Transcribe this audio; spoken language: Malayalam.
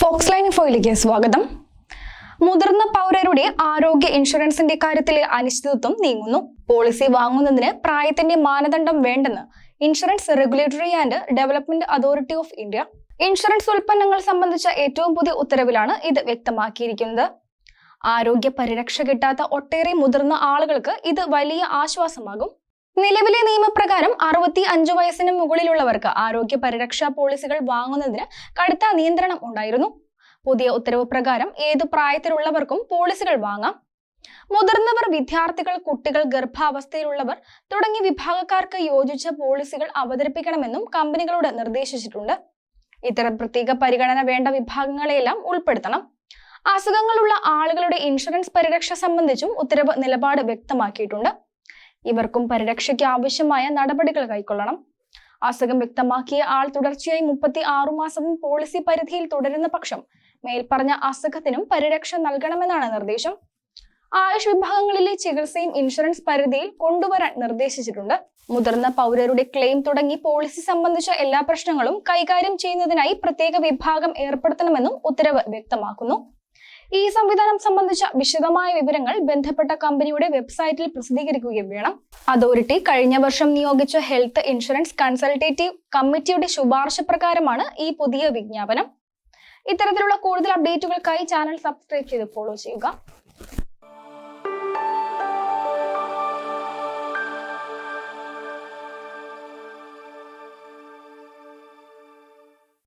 ഫോക്സ് ലൈൻ ഫോയിലേക്ക് സ്വാഗതം. മുതിർന്ന പൗരരുടെ ആരോഗ്യ ഇൻഷുറൻസിന്റെ കാര്യത്തിലെ അനിശ്ചിതത്വം നീങ്ങുന്നു. പോളിസി വാങ്ങുന്നതിന് പ്രായത്തിന്റെ മാനദണ്ഡം വേണ്ടെന്ന് Insurance Regulatory and Development Authority of India. Insurance ഉൽപ്പന്നങ്ങൾ സംബന്ധിച്ച ഏറ്റവും പുതിയ ഉത്തരവിലാണ് ഇത് വ്യക്തമാക്കിയിരിക്കുന്നത്. ആരോഗ്യ പരിരക്ഷ കിട്ടാത്ത ഒട്ടേറെ മുതിർന്ന ആളുകൾക്ക് ഇത് വലിയ ആശ്വാസമാകും. നിലവിലെ നിയമപ്രകാരം അറുപത്തി അഞ്ചു വയസ്സിന് മുകളിലുള്ളവർക്ക് ആരോഗ്യ പരിരക്ഷാ പോളിസികൾ വാങ്ങുന്നതിന് കടുത്ത നിയന്ത്രണം ഉണ്ടായിരുന്നു. പുതിയ ഉത്തരവ് പ്രകാരം ഏത് പ്രായത്തിലുള്ളവർക്കും പോളിസികൾ വാങ്ങാം. മുതിർന്നവർ വിദ്യാർത്ഥികൾ കുട്ടികൾ ഗർഭാവസ്ഥയിലുള്ളവർ തുടങ്ങി വിഭാഗക്കാർക്ക് യോജിച്ച പോളിസികൾ അവതരിപ്പിക്കണമെന്നും കമ്പനികളോട് നിർദ്ദേശിച്ചിട്ടുണ്ട്. ഇത്തരം പ്രത്യേക പരിഗണന വേണ്ട വിഭാഗങ്ങളെയെല്ലാം ഉൾപ്പെടുത്തണം. അസുഖങ്ങളുള്ള ആളുകളുടെ ഇൻഷുറൻസ് പരിരക്ഷ സംബന്ധിച്ചും ഉത്തരവ് നിലപാട് വ്യക്തമാക്കിയിട്ടുണ്ട്. ഇവർക്കും പരിരക്ഷയ്ക്ക് ആവശ്യമായ നടപടികൾ കൈക്കൊള്ളണം. അസുഖം വ്യക്തമാക്കിയ ആൾ തുടർച്ചയായി മുപ്പത്തി ആറു മാസവും പോളിസി പരിധിയിൽ തുടരുന്ന പക്ഷം മേൽപ്പറഞ്ഞ അസുഖത്തിനും പരിരക്ഷ നൽകണമെന്നാണ് നിർദ്ദേശം. ആയുഷ് വിഭാഗങ്ങളിലെ ചികിത്സയും ഇൻഷുറൻസ് പരിധിയിൽ കൊണ്ടുവരാൻ നിർദ്ദേശിച്ചിട്ടുണ്ട്. മുതിർന്ന പൗരരുടെ ക്ലെയിം തുടങ്ങി പോളിസി സംബന്ധിച്ച എല്ലാ പ്രശ്നങ്ങളും കൈകാര്യം ചെയ്യുന്നതിനായി പ്രത്യേക വിഭാഗം ഏർപ്പെടുത്തണമെന്നും ഉത്തരവ് വ്യക്തമാക്കുന്നു. ഈ സംവിധാനം സംബന്ധിച്ച വിശദമായ വിവരങ്ങൾ ബന്ധപ്പെട്ട കമ്പനിയുടെ വെബ്സൈറ്റിൽ പ്രസിദ്ധീകരിക്കുകയും വേണം. അതോറിറ്റി കഴിഞ്ഞ വർഷം നിയോഗിച്ച ഹെൽത്ത് ഇൻഷുറൻസ് കൺസൾട്ടേറ്റീവ് കമ്മിറ്റിയുടെ ശുപാർശ പ്രകാരമാണ് ഈ പുതിയ വിജ്ഞാപനം. ഇത്തരത്തിലുള്ള കൂടുതൽ അപ്ഡേറ്റുകൾക്കായി ചാനൽ സബ്സ്ക്രൈബ് ചെയ്ത് ഫോളോ ചെയ്യുക.